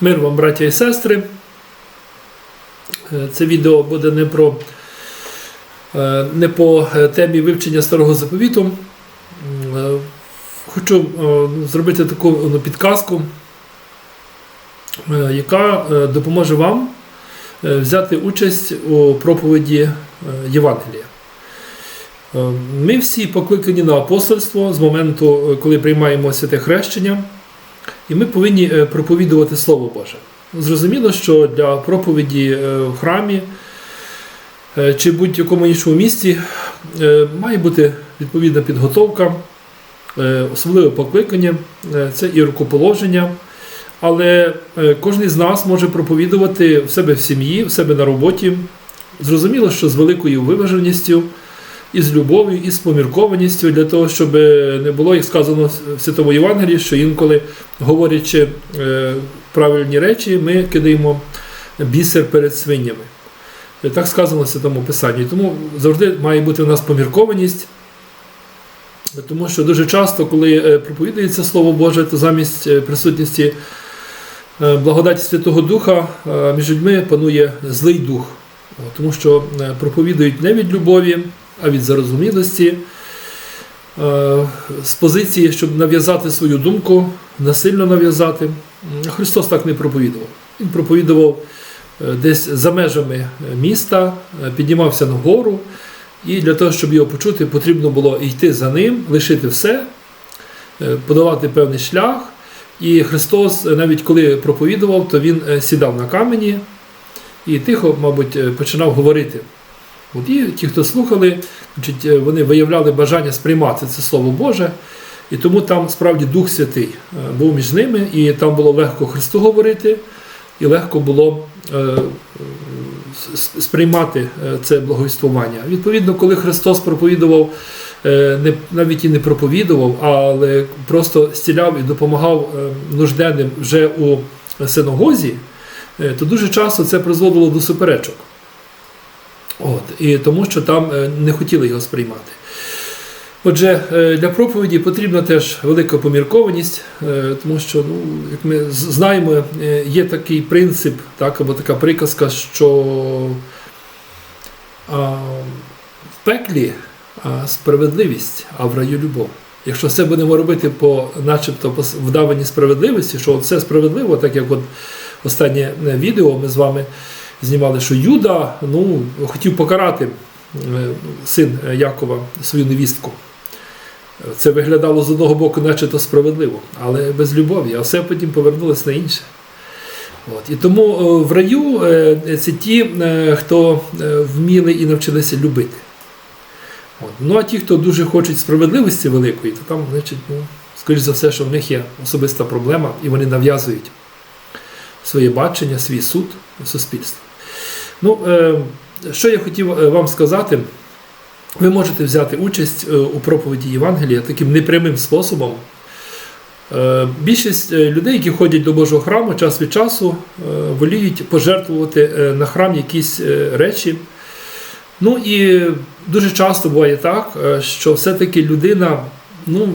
Мир вам, браття і сестри. Е, Це відео буде не про е, не по е, темі вивчення старого заповіту. Хочу зробити таку ну, підказку, яка допоможе вам взяти участь у проповіді Євангелія. Ми всі покликані на апостольство з моменту, коли приймаємо святе хрещення. І ми повинні е, проповідувати Слово Боже. Зрозуміло, що для проповіді е, в храмі е, чи будь-якому іншому місці має бути відповідна підготовка, особливе покликання, це і рукоположення. Але кожен з нас може проповідувати в себе в сім'ї, в себе на роботі. Зрозуміло, що з великою виваженістю, і з любов'ю, і з поміркованістю, для того, щоб не було, як сказано в Святому Євангелії, що інколи, говорячи е, правильні речі, ми кидаємо бісер перед свинями. Е, Так сказано в Святому Писанні. Тому завжди має бути у нас поміркованість. Тому що дуже часто, коли е, проповідується Слово Боже, то замість присутності благодаті Святого Духа між людьми панує злий дух, тому що проповідують не від любові, а від зарозумілості, е, з позиції, щоб нав'язати свою думку, насильно нав'язати. Христос так не проповідував. Він проповідував е, десь за межами е, міста, піднімався на гору, і для того, щоб його почути, потрібно було йти за ним, лишити все, подавати певний шлях. І Христос, навіть коли проповідував, то він сідав на камені і тихо, мабуть, починав говорити. От і ті, хто слухали, значить, е, вони виявляли бажання сприймати це Слово Боже, і тому там справді Дух Святий е, був між ними, і там було легко Христу говорити, і легко було е, сприймати це благовіствування. Відповідно, коли Христос проповідував, не, навіть і не проповідував, але просто стіляв і допомагав нужденним вже у синагозі, то дуже часто це призводило до суперечок. От, і тому що там е, не хотіли його сприймати. Отже, е, для проповіді потрібна теж велика поміркованість, е, тому що, ну, як ми знаємо, є такий принцип, так, або така приказка, що а, в пеклі а, справедливість, а в раю любов. Якщо все будемо робити по начебто по вдаваній справедливості, що все справедливо, так як от останнє відео ми з вами знімали, що Юда ну, хотів покарати е, син Якова свою невістку. Це виглядало з одного боку, начебто справедливо, але без любові, а все потім повернулося на інше. От. І тому е, в раю е, це ті, хто вміли і навчилися любити. От. Ну а ті, хто дуже хочуть справедливості великої, то там, значить, ну, скоріш за все, що в них є особиста проблема, і вони нав'язують своє бачення, свій суд суспільству. Ну, е, що я хотів е, вам сказати, ви можете взяти участь е, у проповіді Євангелія таким непрямим способом. Більшість людей, які ходять до Божого храму, час від часу воліють пожертвувати на храм якісь речі. Ну і дуже часто буває так, що все-таки людина, ну,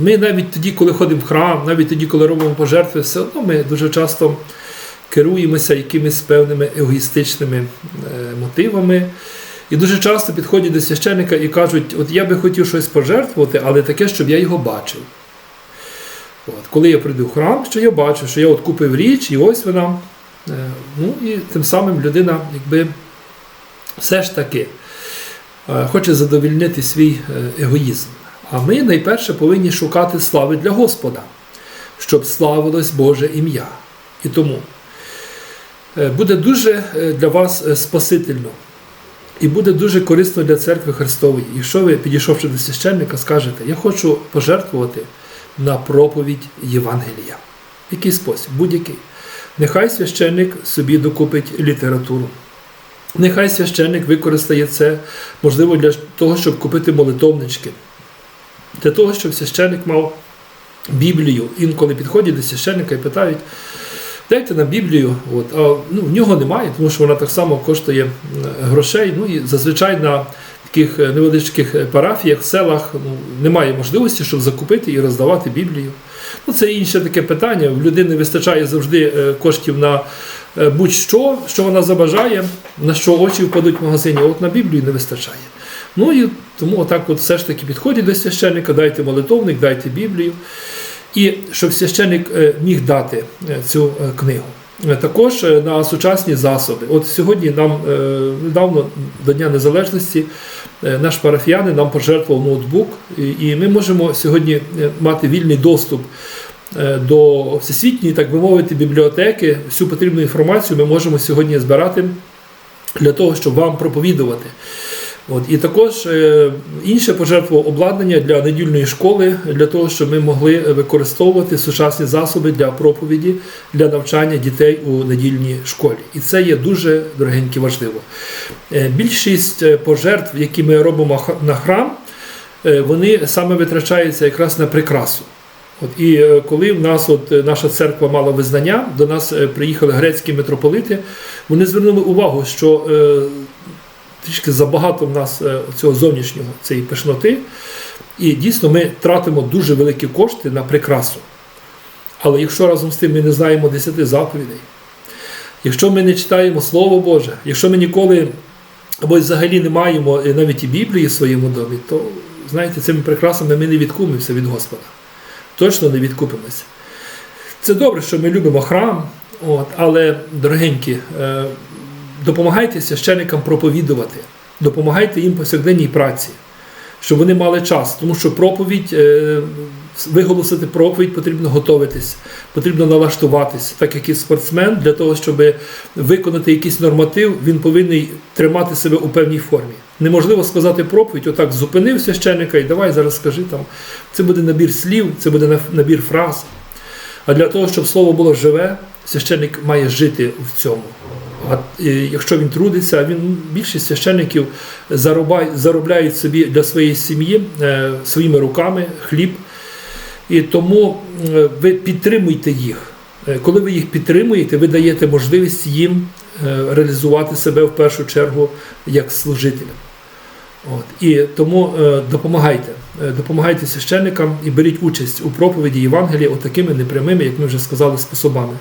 ми навіть тоді, коли ходимо в храм, навіть тоді, коли робимо пожертви, все одно ми дуже часто керуємося якимись певними егоїстичними е, мотивами. І дуже часто підходять до священника і кажуть, от я би хотів щось пожертвувати, але таке, щоб я його бачив. От, коли я прийду в храм, що я бачу, що я от купив річ, і ось вона. Е, Ну і тим самим людина, якби все ж таки е, хоче задовільнити свій егоїзм. А ми найперше повинні шукати слави для Господа, щоб славилось Боже ім'я. І тому буде дуже е, для вас е, спасительно і буде дуже корисно для церкви Христової. Якщо ви, підійшовши до священника, скажете, я хочу пожертвувати на проповідь Євангелія. В який спосіб? Будь-який. Нехай священник собі докупить літературу. Нехай священник використає це, можливо, для того, щоб купити молитовнички, для того, щоб священник мав Біблію. Інколи підходять до священника і питають, дайте нам Біблію. От, а ну, в нього немає, тому що вона так само коштує грошей. Ну і зазвичай на таких е, невеличких е, парафіях, селах ну, немає можливості, щоб закупити і роздавати Біблію. Ну, це інше таке питання. В людини вистачає завжди е, коштів на будь-що, що вона забажає, на що очі впадуть в магазині, а от на Біблію не вистачає. Ну і тому отак от все ж таки підходять до священника, дайте молитовник, дайте Біблію. І щоб священник е, міг дати е, цю е, книгу. Також на сучасні засоби. От сьогодні нам недавно до Дня Незалежності наш парафіянин нам пожертвував ноутбук, і- ми можемо сьогодні мати вільний доступ до всесвітньої, так би мовити, бібліотеки. Всю потрібну інформацію ми можемо сьогодні збирати для того, щоб вам проповідувати. От, і також е, інше пожертвував обладнання для недільної школи, для того, щоб ми могли використовувати сучасні засоби для проповіді, для навчання дітей у недільній школі. І це є дуже дорогеньке важливо. Е, більшість е, пожертв, які ми робимо на храм, вони саме витрачаються якраз на прикрасу. От, і коли в нас от, наша церква мала визнання, до нас приїхали грецькі митрополити, вони звернули увагу, що трішки забагато в нас е, цього зовнішнього цієї пишноти, і дійсно ми тратимо дуже великі кошти на прикрасу. Але якщо разом з тим ми не знаємо десяти заповідей, якщо ми не читаємо Слово Боже, якщо ми ніколи або взагалі не маємо е, навіть і Біблії в своєму домі, то знаєте, цими прикрасами ми не відкупимося від Господа. Точно не відкупимося. Це добре, що ми любимо храм, от, але, дорогенькі, е, допомагайте священикам проповідувати, допомагайте їм повсякденній праці, щоб вони мали час, тому що проповідь, е, виголосити проповідь потрібно готуватись, потрібно налаштуватись, так як і спортсмен, для того, щоб виконати якийсь норматив, він повинен тримати себе у певній формі. Неможливо сказати проповідь, отак зупинив священика і давай зараз скажи там. Це буде набір слів, це буде набір фраз. А для того, щоб слово було живе, священник має жити в цьому. А якщо він трудиться, він більшість священників заробляють собі для своєї сім'ї е, своїми руками хліб. І тому е, ви підтримуйте їх. Е, Коли ви їх підтримуєте, ви даєте можливість їм реалізувати себе в першу чергу як служителям. От. І тому допомагайте, допомагайте священникам і беріть участь у проповіді Євангелія отакими непрямими, як ми вже сказали, способами.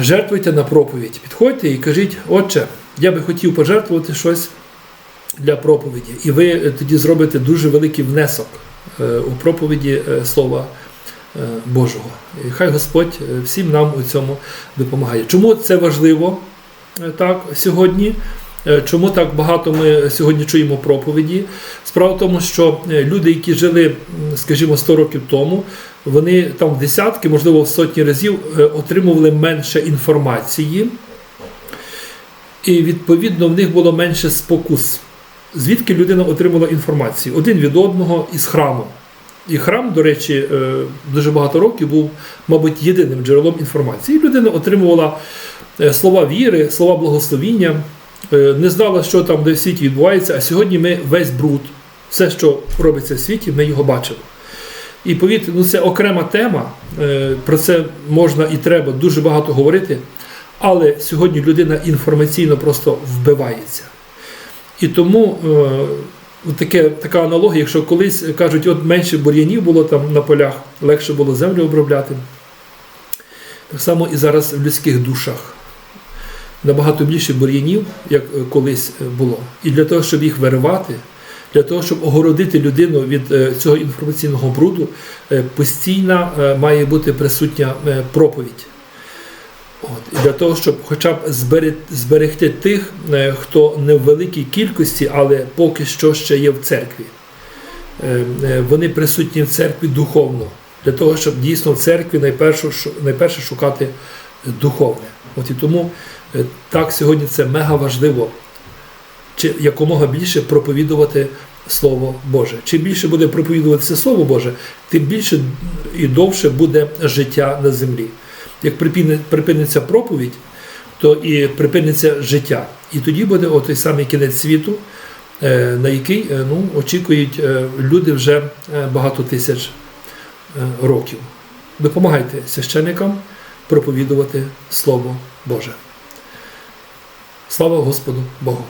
Жертвуйте на проповідь. Підходьте і кажіть, отче, я би хотів пожертвувати щось для проповіді. І ви тоді зробите дуже великий внесок е, у проповіді е, Слова е, Божого. І хай Господь всім нам у цьому допомагає. Чому це важливо так сьогодні? Чому так багато ми сьогодні чуємо проповіді? Справа в тому, що люди, які жили, скажімо, 100 років тому, вони там в десятки, можливо, в сотні разів е, отримували менше інформації, і відповідно в них було менше спокус. Звідки людина отримала інформацію? Один від одного із храму. І храм, до речі, е, дуже багато років був, мабуть, єдиним джерелом інформації. І людина отримувала е, слова віри, слова благословіння, не знала, що там де в світі відбувається, а сьогодні ми весь бруд, все, що робиться в світі, ми його бачимо. І повірте, ну це окрема тема, е, про це можна і треба дуже багато говорити, але сьогодні людина інформаційно просто вбивається. І тому е, таке, така аналогія, якщо колись кажуть, от менше бур'янів було там на полях, легше було землю обробляти. Так само і зараз в людських душах. Набагато більше бур'янів, як е, колись е, було. І для того, щоб їх виривати, для того, щоб огородити людину від е, цього інформаційного бруду, е, постійно е, має бути присутня проповідь. От. І для того, щоб хоча б зберегти тих, хто не в великій кількості, але поки що ще є в церкві. Вони присутні в церкві духовно, для того, щоб дійсно в церкві найперше, найперше шукати духовне. От і тому так сьогодні це мега важливо, чи якомога більше проповідувати Слово Боже. Чим більше буде проповідуватися Слово Боже, тим більше і довше буде життя на землі. Як припиниться проповідь, то і припиниться життя. І тоді буде той самий кінець світу, е, на який е, ну, очікують е, люди вже багато тисяч років. Допомагайте священикам проповідувати Слово Боже. Слава Господу Богу!